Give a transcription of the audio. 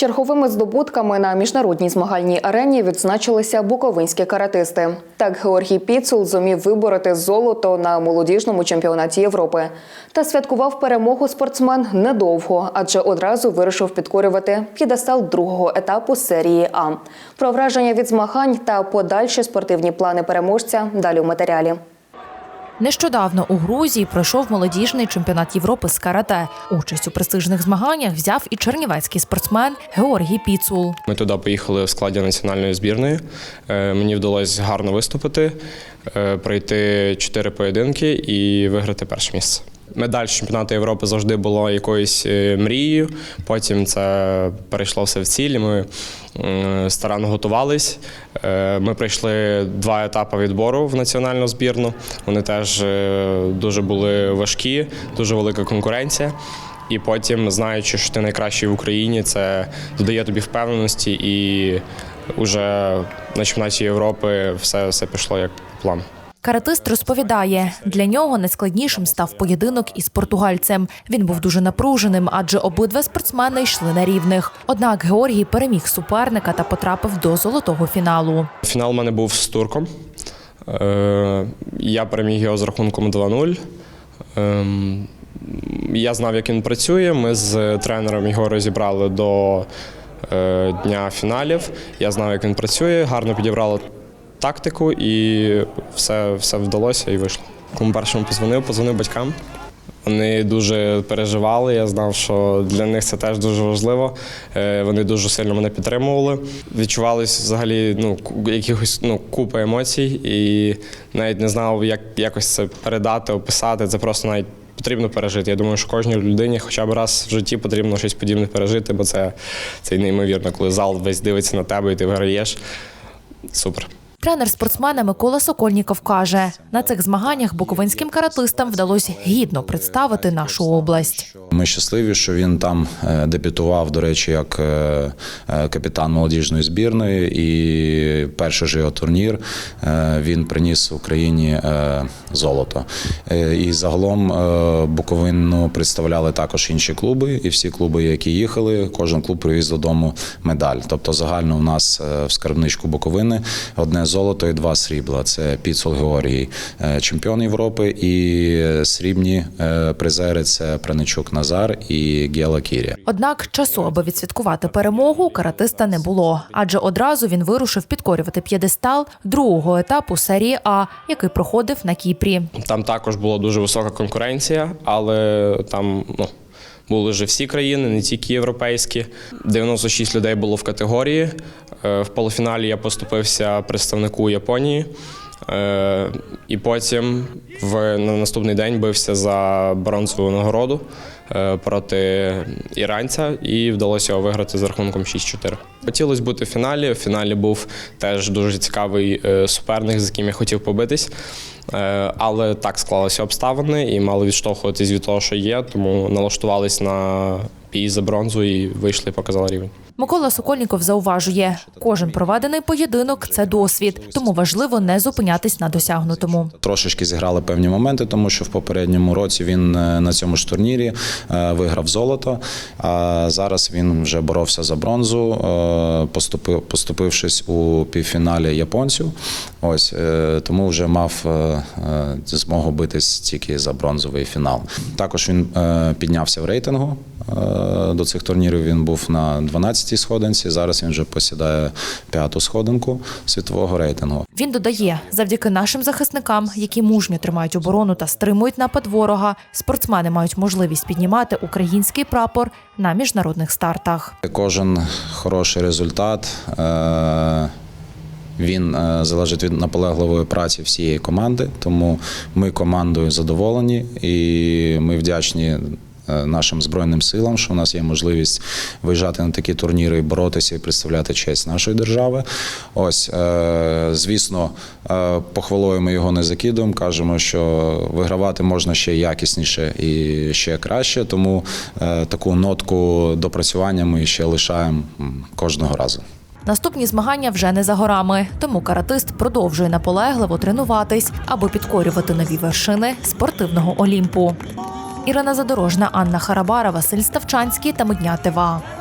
Черговими здобутками на міжнародній змагальній арені відзначилися буковинські каратисти. Так, Георгій Піцул зумів вибороти золото на молодіжному чемпіонаті Європи. Та святкував перемогу спортсмен недовго, адже одразу вирішив підкорювати п'єдестал другого етапу серії А. Про враження від змагань та подальші спортивні плани переможця далі у матеріалі. Нещодавно у Грузії пройшов молодіжний чемпіонат Європи з карате. Участь у престижних змаганнях взяв і чернівецький спортсмен Георгій Піцул. Ми туди поїхали в складі національної збірної. Е, Мені вдалося гарно виступити, е, пройти чотири поєдинки і виграти перше місце. Медаль чемпіонату Європи завжди була якоюсь е, мрією. Потім це перейшло все в цілі. Ми старанно готувались. Е, Ми пройшли два етапи відбору в національну збірну. Вони теж е, дуже були важкі, дуже велика конкуренція. І потім, знаючи, що ти найкращий в Україні, це додає тобі впевненості, і вже на чемпіонаті Європи все, все пішло як по плану. Каратист розповідає, для нього найскладнішим став поєдинок із португальцем. Він був дуже напруженим, адже обидва спортсмени йшли на рівних. Однак Георгій переміг суперника та потрапив до золотого фіналу. Фінал у мене був з турком. Е, Я переміг його з рахунком 2-0. Ем, Я знав, як він працює. Ми з тренером його розібрали до е, дня фіналів. Я знав, як він працює, гарно підібрали тактику і все, все вдалося і вийшло. Кому першому позвонив, позвонив батькам. Вони дуже переживали. Я знав, що для них це теж дуже важливо. Е, Вони дуже сильно мене підтримували. Відчувалось взагалі ну, якихось ну, купа емоцій, і навіть не знав, як якось це передати, описати. Це просто навіть потрібно пережити. Я думаю, що кожній людині хоча б раз в житті потрібно щось подібне пережити, бо це, це неймовірно, коли зал весь дивиться на тебе і ти виграєш. Супер. Тренер спортсмена Микола Сокольніков каже, на цих змаганнях буковинським каратистам вдалося гідно представити нашу область. Ми щасливі, що він там е, дебютував, до речі, як е, е, капітан молодіжної збірної. І перший же його турнір він приніс Україні золото. І загалом Буковину представляли також інші клуби, і всі клуби, які їхали, кожен клуб привіз додому медаль. Тобто загально у нас в скарбничку Буковини одне золото і два срібла. Це Піцул Георгій, е, чемпіон Європи, і срібні е, призери це Праничук Назар і Гела Кірі. Однак часу, аби відсвяткувати перемогу, каратиста не було, адже одразу він вирушив підкорювати п'єдестал другого етапу серії А, який проходив на Кіпрі. Там також була дуже висока конкуренція, але там ну, були вже всі країни, не тільки європейські. 96 людей було в категорії. Е, В полуфіналі я поступився представнику Японії. Е, І потім в, на наступний день бився за бронзову нагороду проти іранця і вдалося його виграти з рахунком 6-4. Хотілося бути в фіналі. В фіналі був теж дуже цікавий е, суперник, з яким я хотів побитись. Е, Але так склалися обставини і мали відштовхуватись від того, що є, тому налаштувались на бій за бронзу і вийшли і показали рівень. Микола Сокольніков зауважує, кожен проведений поєдинок це досвід, тому важливо не зупинятись на досягнутому. Трошечки зіграли певні моменти, тому що в попередньому році він е, на цьому ж турнірі е, виграв золото. А зараз він вже боровся за бронзу, е, поступив, поступившись у півфіналі японців. Ось тому вже мав змогу битись тільки за бронзовий фінал. Також він піднявся в рейтингу. До цих турнірів він був на 12-й сходинці. Зараз він вже посідає п'яту сходинку світового рейтингу. Він додає, завдяки нашим захисникам, які мужньо тримають оборону та стримують напад ворога, спортсмени мають можливість піднімати український прапор на міжнародних стартах. Кожен хороший результат. е, Він е, залежить від наполегливої праці всієї команди, тому ми командою задоволені і ми вдячні нашим збройним силам, що у нас є можливість виїжджати на такі турніри боротися і представляти честь нашої держави. Ось, е, звісно, е, похвалою ми його не закидуємо. Кажемо, що вигравати можна ще якісніше і ще краще. Тому е, таку нотку допрацювання ми ще лишаємо кожного разу. Наступні змагання вже не за горами, тому каратист продовжує наполегливо тренуватись, аби підкорювати нові вершини спортивного Олімпу. Ірина Задорожна, Анна Харабара, Василь Ставчанський та Медня ТВА.